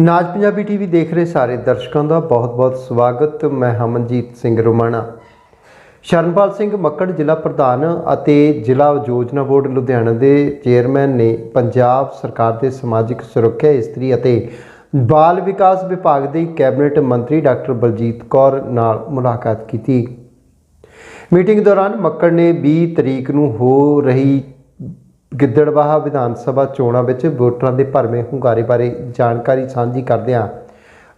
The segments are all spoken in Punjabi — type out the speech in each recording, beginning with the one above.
ਨਾਜ ਪੰਜਾਬੀ ਟੀਵੀ ਦੇਖ ਰਹੇ ਸਾਰੇ ਦਰਸ਼ਕਾਂ ਦਾ ਬਹੁਤ-ਬਹੁਤ ਸਵਾਗਤ। ਮੈਂ ਹਮਨਜੀਤ ਸਿੰਘ ਰੋਮਾਣਾ। ਸ਼ਰਨਪਾਲ ਸਿੰਘ ਮੱਕੜ ਜ਼ਿਲ੍ਹਾ ਪ੍ਰਧਾਨ ਅਤੇ ਜ਼ਿਲ੍ਹਾ ਯੋਜਨਾ ਬੋਰਡ ਲੁਧਿਆਣਾ ਦੇ ਚੇਅਰਮੈਨ ਨੇ ਪੰਜਾਬ ਸਰਕਾਰ ਦੇ ਸਮਾਜਿਕ ਸੁਰੱਖਿਆ ਇਸਤਰੀ ਅਤੇ ਬਾਲ ਵਿਕਾਸ ਵਿਭਾਗ ਦੇ ਕੈਬਨਿਟ ਮੰਤਰੀ ਡਾਕਟਰ ਬਲਜੀਤ ਕੌਰ ਨਾਲ ਮੁਲਾਕਾਤ ਕੀਤੀ। ਮੀਟਿੰਗ ਦੌਰਾਨ ਮੱਕੜ ਨੇ 20 ਤਰੀਕ ਨੂੰ ਹੋ ਰਹੀ ਗਿੱਦੜਬਾਹਾ ਵਿਧਾਨ ਸਭਾ ਚੋਣਾਂ ਵਿੱਚ ਵੋਟਰਾਂ ਦੇ ਭਰਵੇਂ ਹੁੰਗਾਰੇ ਬਾਰੇ ਜਾਣਕਾਰੀ ਸਾਂਝੀ ਕਰਦਿਆਂ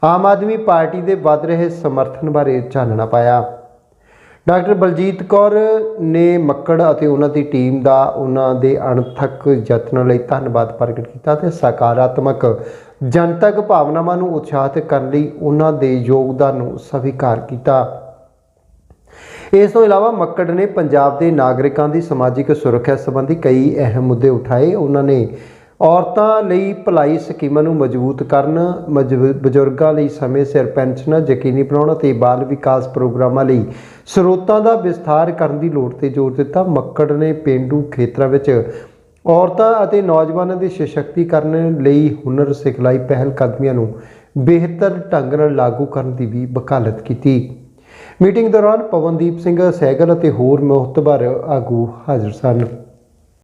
ਆਮ ਆਦਮੀ ਪਾਰਟੀ ਦੇ ਵੱਧ ਰਹੇ ਸਮਰਥਨ ਬਾਰੇ ਚਾਨਣਾ ਪਾਇਆ। ਡਾਕਟਰ ਬਲਜੀਤ ਕੌਰ ਨੇ ਮੱਕੜ ਅਤੇ ਉਹਨਾਂ ਦੀ ਟੀਮ ਦਾ ਉਹਨਾਂ ਦੇ ਅਣਥੱਕ ਯਤਨਾਂ ਲਈ ਧੰਨਵਾਦ ਪ੍ਰਗਟ ਕੀਤਾ ਤੇ ਸਕਾਰਾਤਮਕ ਜਨਤਕ ਭਾਵਨਾਵਾਂ ਨੂੰ ਉਤਸ਼ਾਹਿਤ ਕਰਨ ਲਈ ਉਹਨਾਂ ਦੇ ਯੋਗਦਾਨ ਨੂੰ ਸਵੀਕਾਰ ਕੀਤਾ। ਇਸ ਤੋਂ ਇਲਾਵਾ ਮੱਕੜ ਨੇ ਪੰਜਾਬ ਦੇ ਨਾਗਰਿਕਾਂ ਦੀ ਸਮਾਜਿਕ ਸੁਰੱਖਿਆ ਸੰਬੰਧੀ ਕਈ ਅਹਿਮ ਮੁੱਦੇ ਉਠਾਏ। ਉਹਨਾਂ ਨੇ ਔਰਤਾਂ ਲਈ ਭਲਾਈ ਸਕੀਮਾਂ ਨੂੰ ਮਜ਼ਬੂਤ ਕਰਨ ਮਜਬ- ਬਜ਼ੁਰਗਾਂ ਲਈ ਸਮੇਂ ਸਿਰ ਪੈਨਸ਼ਨਾਂ, ਯਕੀਨੀ ਬਣਾਉਣ ਅਤੇ ਬਾਲ ਵਿਕਾਸ ਪ੍ਰੋਗਰਾਮਾਂ ਲਈ ਸਰੋਤਾਂ ਦਾ ਵਿਸਥਾਰ ਕਰਨ ਦੀ ਲੋੜ ਤੇ ਜ਼ੋਰ ਦਿੱਤਾ। ਮੱਕੜ ਨੇ ਪੇਂਡੂ ਖੇਤਰਾਂ ਵਿੱਚ ਔਰਤਾਂ ਅਤੇ ਨੌਜਵਾਨਾਂ ਦੇ ਸਸ਼ਕਤੀਕਰਨ ਲਈ ਹੁਨਰ ਸਿਖਲਾਈ ਪਹਿਲ ਕਦਮੀਆਂ ਨੂੰ ਬਿਹਤਰ ਢੰਗ ਨਾਲ ਲਾਗੂ ਕਰਨ ਦੀ ਵੀ ਵਕਾਲਤ ਕੀਤੀ। ਮੀਟਿੰਗ ਦੌਰਾਨ ਪਵਨਦੀਪ ਸਿੰਘ ਸਹਿਗਲ ਅਤੇ ਹੋਰ ਮੋਹਤਬਰ ਆਗੂ ਹਾਜ਼ਰ ਸਨ।